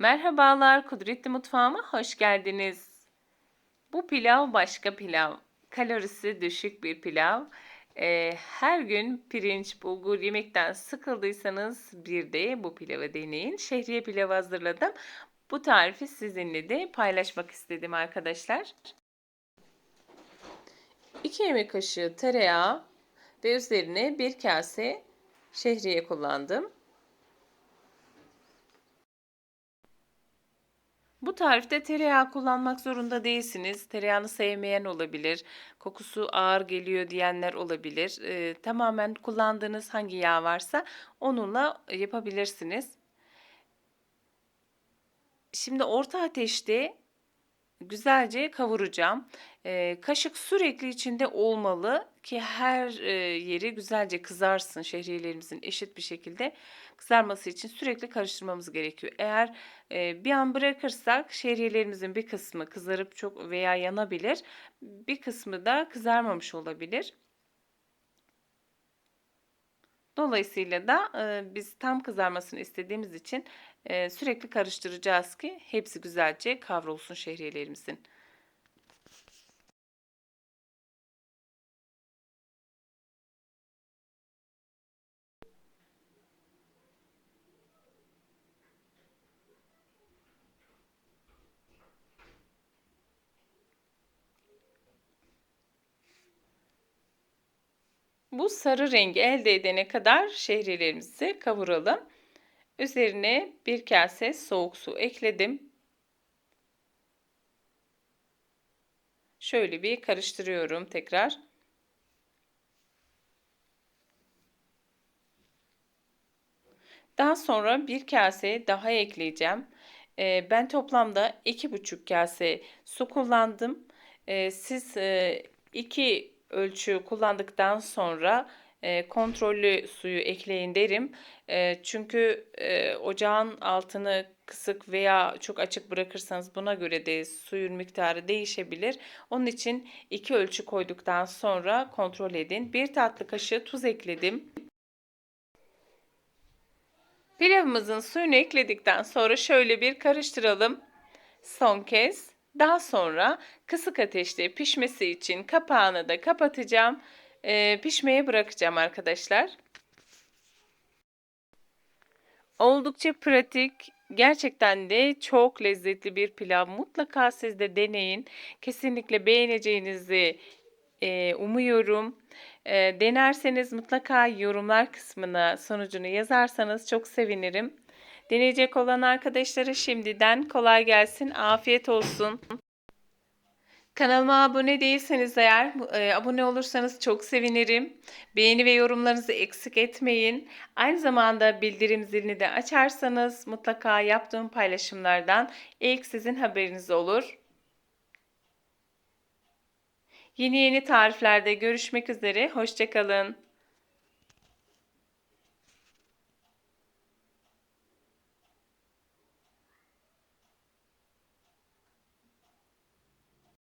Merhabalar, Kudretli Mutfağıma hoş geldiniz. Bu pilav başka pilav. Kalorisi düşük bir pilav. Ee, her gün pirinç, bulgur yemekten sıkıldıysanız bir de bu pilavı deneyin. Şehriye pilavı hazırladım. Bu tarifi sizinle de paylaşmak istedim arkadaşlar. 2 yemek kaşığı tereyağı ve üzerine bir kase şehriye kullandım. Bu tarifte tereyağı kullanmak zorunda değilsiniz. Tereyağını sevmeyen olabilir. Kokusu ağır geliyor diyenler olabilir. Ee, tamamen kullandığınız hangi yağ varsa onunla yapabilirsiniz. Şimdi orta ateşte güzelce kavuracağım. Ee, kaşık sürekli içinde olmalı ki her e, yeri güzelce kızarsın şehriyelerimizin eşit bir şekilde kızarması için sürekli karıştırmamız gerekiyor. Eğer e, bir an bırakırsak şehriyelerimizin bir kısmı kızarıp çok veya yanabilir, bir kısmı da kızarmamış olabilir. Dolayısıyla da e, biz tam kızarmasını istediğimiz için e, sürekli karıştıracağız ki hepsi güzelce kavrulsun şehriyelerimizin. Bu sarı rengi elde edene kadar şehriyelerimizi kavuralım. Üzerine bir kase soğuk su ekledim. Şöyle bir karıştırıyorum tekrar. Daha sonra bir kase daha ekleyeceğim. Ee, ben toplamda iki buçuk kase su kullandım. Ee, siz e, iki ölçü kullandıktan sonra e, kontrollü suyu ekleyin derim. E, çünkü e, ocağın altını kısık veya çok açık bırakırsanız buna göre de suyun miktarı değişebilir. Onun için iki ölçü koyduktan sonra kontrol edin. Bir tatlı kaşığı tuz ekledim. Pilavımızın suyunu ekledikten sonra şöyle bir karıştıralım. Son kez. Daha sonra kısık ateşte pişmesi için kapağını da kapatacağım. Ee, pişmeye bırakacağım arkadaşlar. Oldukça pratik, gerçekten de çok lezzetli bir pilav. Mutlaka siz de deneyin. Kesinlikle beğeneceğinizi e, umuyorum. E, denerseniz mutlaka yorumlar kısmına sonucunu yazarsanız çok sevinirim. Deneyecek olan arkadaşlara şimdiden kolay gelsin, afiyet olsun. Kanalıma abone değilseniz eğer e, abone olursanız çok sevinirim. Beğeni ve yorumlarınızı eksik etmeyin. Aynı zamanda bildirim zilini de açarsanız mutlaka yaptığım paylaşımlardan ilk sizin haberiniz olur. Yeni yeni tariflerde görüşmek üzere. Hoşçakalın.